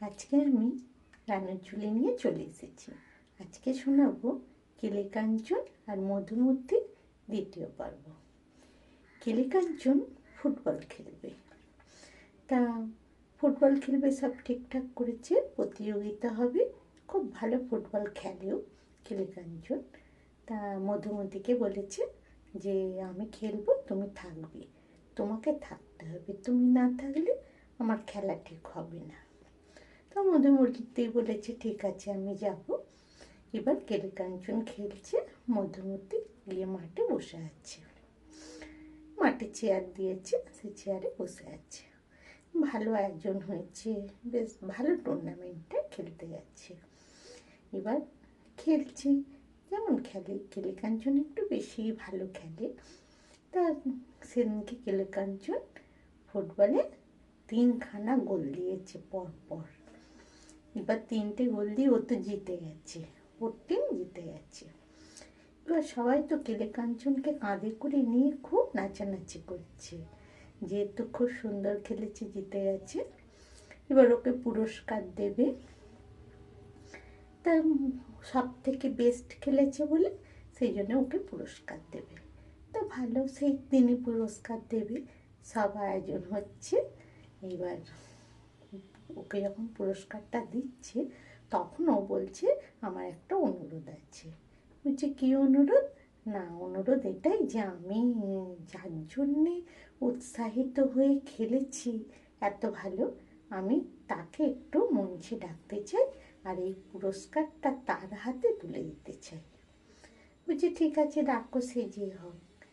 আজকে আমি রান্নার ঝুলি নিয়ে চলে এসেছি। আজকে শোনাবো কেলে কাঞ্চন আর মধুমূর্তির দ্বিতীয় পর্ব। কেলে কাঞ্চন ফুটবল খেলবে। তা ফুটবল খেলবে, সব ঠিকঠাক করেছে, প্রতিযোগিতা হবে, খুব ভালো ফুটবল খেলেও কেলে কাঞ্চন তা মধুমতিকে বলেছে যে, আমি খেলব, তুমি থাকবে। তোমাকে থাকতে হবে। তুমি না থাকলে আমার খেলা ঠিক হবে না। তো মধুমূর্তি বলেছে, ঠিক আছে, আমি যাব। এবার কেলে কাঞ্চন খেলছে, মধুমূর্তি গিয়ে মাঠে বসে আছে। মাঠে চেয়ার দিয়েছে, সে চেয়ারে বসে আছে। ভালো একজন হয়েছে, বেশ ভালো টুর্নামেন্টে খেলতে যাচ্ছে। এবার খেলছে, যেমন খেলে কেলে কাঞ্চন একটু বেশি ভালো খেলে। তা সেদিনকে কেলে কাঞ্চন ফুটবলে তিনখানা গোল দিয়েছে পর পর এবার তিনটে গোল দিয়ে ও তো জিতে গেছে, ওর টিম জিতে গেছে। এবার সবাই তো কেলে কাঞ্চনকে কাঁধে করে নিয়ে খুব নাচানাচি করছে যেহেতু খুব সুন্দর খেলেছে, জিতে গেছে। এবার ওকে পুরস্কার দেবে। তা সব থেকে বেস্ট খেলেছে বলে সেই জন্য ওকে পুরস্কার দেবে। তো ভালো, সেই দিনই পুরস্কার দেবে। সব আয়োজন হচ্ছে। এবার ওকে যখন পুরস্কারটা দিচ্ছে, তখন ও বলছে, আমার একটা অনুরোধ আছে। বলছে, কী অনুরোধ? না, অনুরোধ এটাই যে আমি, যার জন্যে উৎসাহিত হয়ে খেলেছি, এত ভালো। আমি তাকে একটু মঞ্চে ডাকতে চাই আর এই পুরস্কারটা তার হাতে তুলে দিতে চাই। বলছে, ঠিক আছে ডাকো সে যে হোক।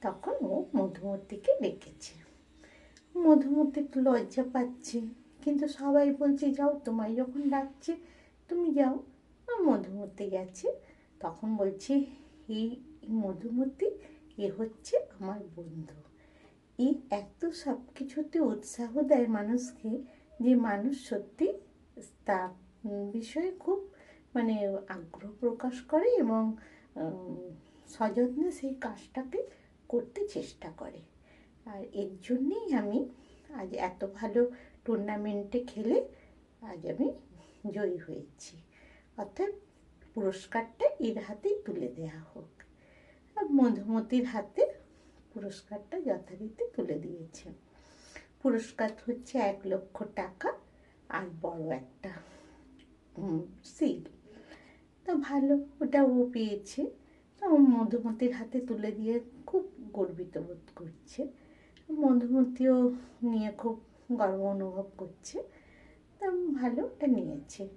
তখন ও মধুমতিকে ডেকেছে। মধুমতি লজ্জা পাচ্ছে। কিন্তু সবাই বলছে, যাও, তোমায় যখন ডাকছে, তুমি যাও। মধুমতি গেছে। তখন বলছে এই মধুমতি এ হচ্ছে আমার বন্ধু। এই এত সব কিছুতে উৎসাহ দেয় মানুষকে যে মানুষ সত্যি তা বিষয়ে খুব মানে আগ্রহ প্রকাশ করে এবং সযত্নে সেই কাজটাকে করতে চেষ্টা করে। আর এর জন্যেই আমি আজ এত ভালো টুর্নামেন্টে খেলে আজ আমি জয়ী হয়েছি। অর্থাৎ পুরস্কারটা এর হাতেই তুলে দেওয়া হোক। আর মধুমতির হাতে পুরস্কারটা যথারীতি তুলে দিয়েছে। পুরস্কার হচ্ছে এক লক্ষ টাকা আর বড় একটা সিল তা ভালো ওটা ও পেয়েছে। তা মধুমতির হাতে তুলে দিয়ে খুব গর্বিত বোধ করছে। মধুমতিও নিয়ে খুব গর্ব অনুভব করছে। তা ভালো ওটা নিয়েছে।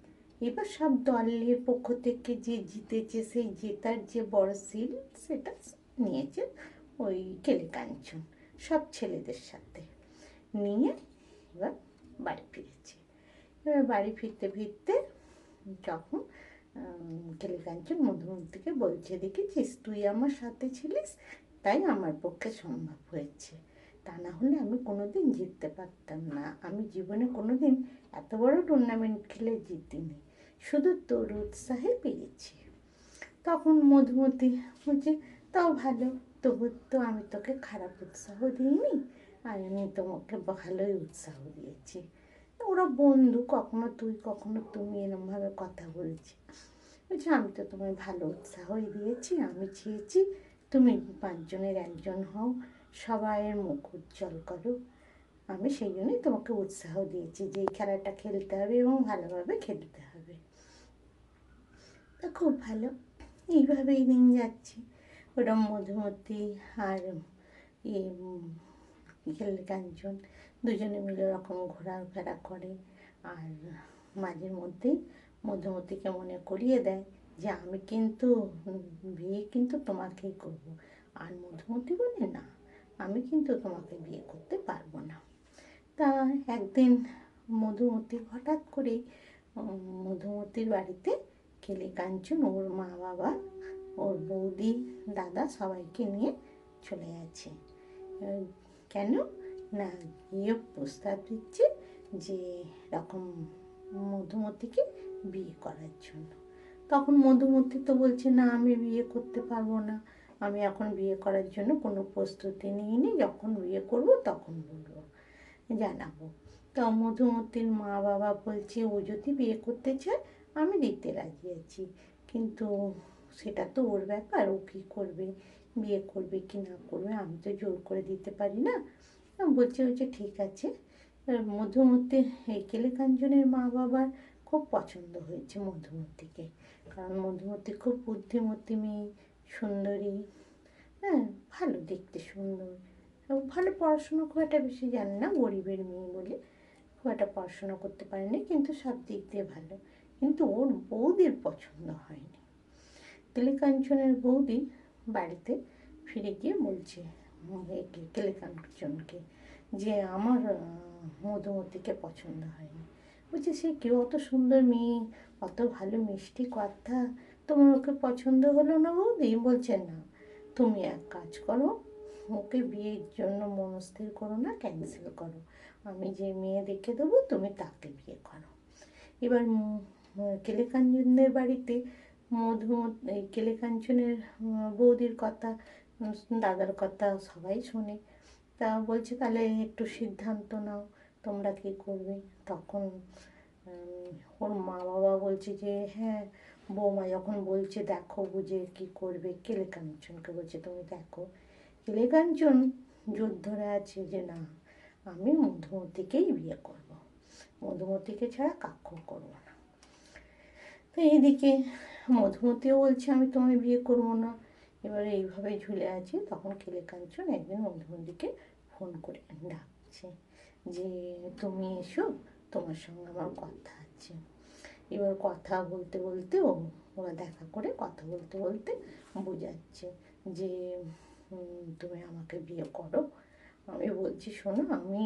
এবার সব দলের পক্ষ থেকে যে জিতেছে, সেই জেতার যে বড় সিল, সেটা নিয়েছে ওই কেলে কাঞ্চন, সব ছেলেদের সাথে। নিয়ে এবার বাড়ি ফিরেছে। এবার বাড়ি ফিরতে ফিরতে যখন কেলে কাঞ্চন মধুমতিকে বলছে দেখেছিস তুই আমার সাথে ছিলিস, তাই আমার পক্ষে সম্ভব হয়েছে। তা না হলে আমি কোনো দিন জিততে পারতাম না। আমি জীবনে কোনো দিন এত বড় টুর্নামেন্ট খেলে জিতিনি। শুধু তোর উৎসাহে পেরেছি। তখন মধুমতি বলছে, তাও ভালো। তবু তো আমি তোকে খারাপ উৎসাহ দিইনি। আর আমি তোমাকে ভালোই উৎসাহ দিয়েছি। ওরা বন্ধু, কখনো তুই, কখনো তুমি এরমভাবে কথা বলছি। বলছি, আমি তো তোমায় ভালো উৎসাহই দিয়েছি। আমি চেয়েছি তুমি পাঁচজনের একজন হও। সবাইয়ের মুখ উজ্জ্বল করো। আমি সেই জন্যই তোমাকে উৎসাহ দিয়েছি যে এই খেলাটা খেলতে হবে এবং ভালোভাবে খেলতে হবে। তা খুব ভালো। এইভাবেই দিন যাচ্ছে। ওরা মধুমতি আর খেলে কাঞ্চন দুজনে মিলে ওরকম ঘোরাফেরা করে। আর মাঝে মধ্যেই মধুমতিকে মনে করিয়ে দেয় যে আমি কিন্তু বিয়ে কিন্তু তোমাকেই করব। আর মধুমতি বলে না। আমি কিন্তু তোমাকে বিয়ে করতে পারব না। তা একদিন মধুমতি হঠাৎ করে মধুমতির বাড়িতে কেলে কাঞ্চন ওর মা বাবা, ওর বৌদি, দাদা সবাইকে নিয়ে চলে গেছে। কেন? না, গিয়ে প্রস্তাব দিচ্ছে যে রকম মধুমতিকে বিয়ে করার জন্য। তখন মধুমতি তো বলছে, না, আমি বিয়ে করতে পারব না। আমি এখন বিয়ে করার জন্য কোনো প্রস্তুতি নিইনি, যখন বিয়ে করব তখন বলব। জানাব। তা মধুমতির মা বাবা বলছে, ও যদি বিয়ে করতে চায়, আমি দিতে রাজি আছি। কিন্তু সেটা তো ওর ব্যাপার, ও কী করবে, বিয়ে করবে কি না করবে, আমি তো জোর করে দিতে পারি না। বলছে হচ্ছে ঠিক আছে। মধুমতি, এই কেলে কাঞ্চনের মা বাবার খুব পছন্দ হয়েছে মধুমতিকে। কারণ মধুমতি খুব বুদ্ধিমতী মেয়ে। সুন্দরী। হ্যাঁ ভালো, দেখতে সুন্দর। ভালো পড়াশুনো খুব একটা বেশি জানে না, গরিবের মেয়ে বলে খুব একটা পড়াশোনা করতে পারেনি, কিন্তু সব দিক দিয়ে ভালো। কিন্তু ওর বৌদির পছন্দ হয়নি। কেলেকাঞ্চনের বৌদি বাড়িতে ফিরে গিয়ে বলছে একে কেলেকাঞ্চনকে, যে আমার মধুমতিকে পছন্দ হয়নি। বলছে, সে কেউ অত সুন্দর মেয়ে, অত ভালো মিষ্টি কথা তোমার ওকে পছন্দ হলো না বৌদি? বলছে না তুমি এক কাজ করো ওকে বিয়ের জন্য মনস্থির করো না ক্যান্সেল করো। আমি যে মেয়ে দেখে দেবো তুমি তাকে বিয়ে করো। এবার উম, কেলেকাঞ্চনদের বাড়িতে মধু এই কেলেকাঞ্চনের বৌদির কথা দাদার কথা সবাই শোনে। তা বলছে তাহলে একটু সিদ্ধান্ত নাও তোমরা কী করবে? তখন ওর মা বাবা বলছে যে হ্যাঁ বৌমা যখন বলছে, দেখো বুঝে কী করবে কেলেকাঞ্চনকে বলছে, তুমি দেখো। কেলেকাঞ্চন জোর ধরে আছে যে, না, আমি মধুমতিকেই বিয়ে করব। মধুমতিকে ছাড়া কাক্ষ করব না। তো এইদিকে মধুমতিও বলছে, আমি তোমায় বিয়ে করব না। এবারে এইভাবে ঝুলে আছে, তখন কেলে কাঞ্চন একদিন মধুমতিকে ফোন করে ডাকছে, যে, তুমি এসো, তোমার সঙ্গে আমার কথা আছে। এবার কথা বলতে বলতে ও, ওরা দেখা করে কথা বলতে বলতে বোঝাচ্ছে যে তুমি আমাকে বিয়ে করো। আমি বলছি, শোনো, আমি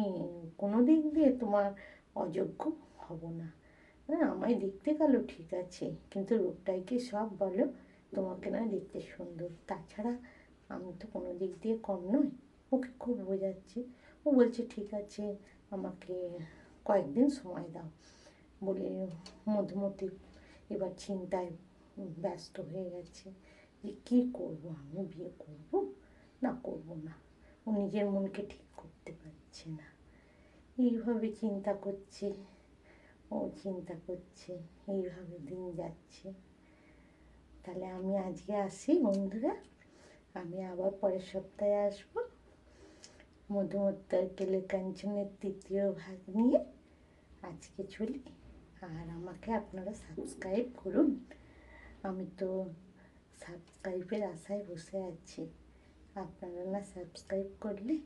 কোনো দিক দিয়ে তোমার অযোগ্য হব না। হ্যাঁ আমায় দেখতে গেল, ঠিক আছে। কিন্তু রূপটাই কি সব বলো? তোমাকে না দেখতে সুন্দর। তাছাড়া আমি তো কোনো দিক দিয়ে কম নই। ওকে খুব বোঝাচ্ছি। ও বলছে, ঠিক আছে, আমাকে কয়েকদিন সময় দাও। বলে মধুমতি এবার চিন্তায় ব্যস্ত হয়ে গেছে যে কী করব, আমি বিয়ে করব? না করব না। ও নিজের মনকে ঠিক করতে পারছে না। এইভাবে চিন্তা করছে, ও চিন্তা করছে, এইভাবে দিন যাচ্ছে। তাহলে আমি আজকে আসি বন্ধুরা। আমি আবার পরের সপ্তাহে আসব। মধুমত্তার কেলে কাঞ্চনের তৃতীয় ভাগ নিয়ে আজকে চলি। আর আমাকে আপনারা সাবস্ক্রাইব করুন। আমি তো সাবস্ক্রাইবের আশায় বসে আছি। আপনারা না সাবস্ক্রাইব করলে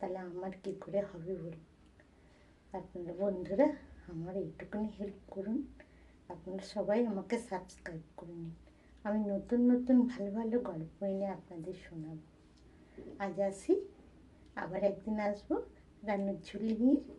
তাহলে আমার কী করে হবে বলুন? আপনারা বন্ধুরা, আমার এইটুকুনি হেল্প করুন। আপনারা সবাই আমাকে সাবস্ক্রাইব করে নিন। আমি নতুন নতুন ভালো ভালো গল্প এনে আপনাদের শোনাব। আজ আসি, আবার একদিন আসব রান্নার ঝুলি নিয়ে।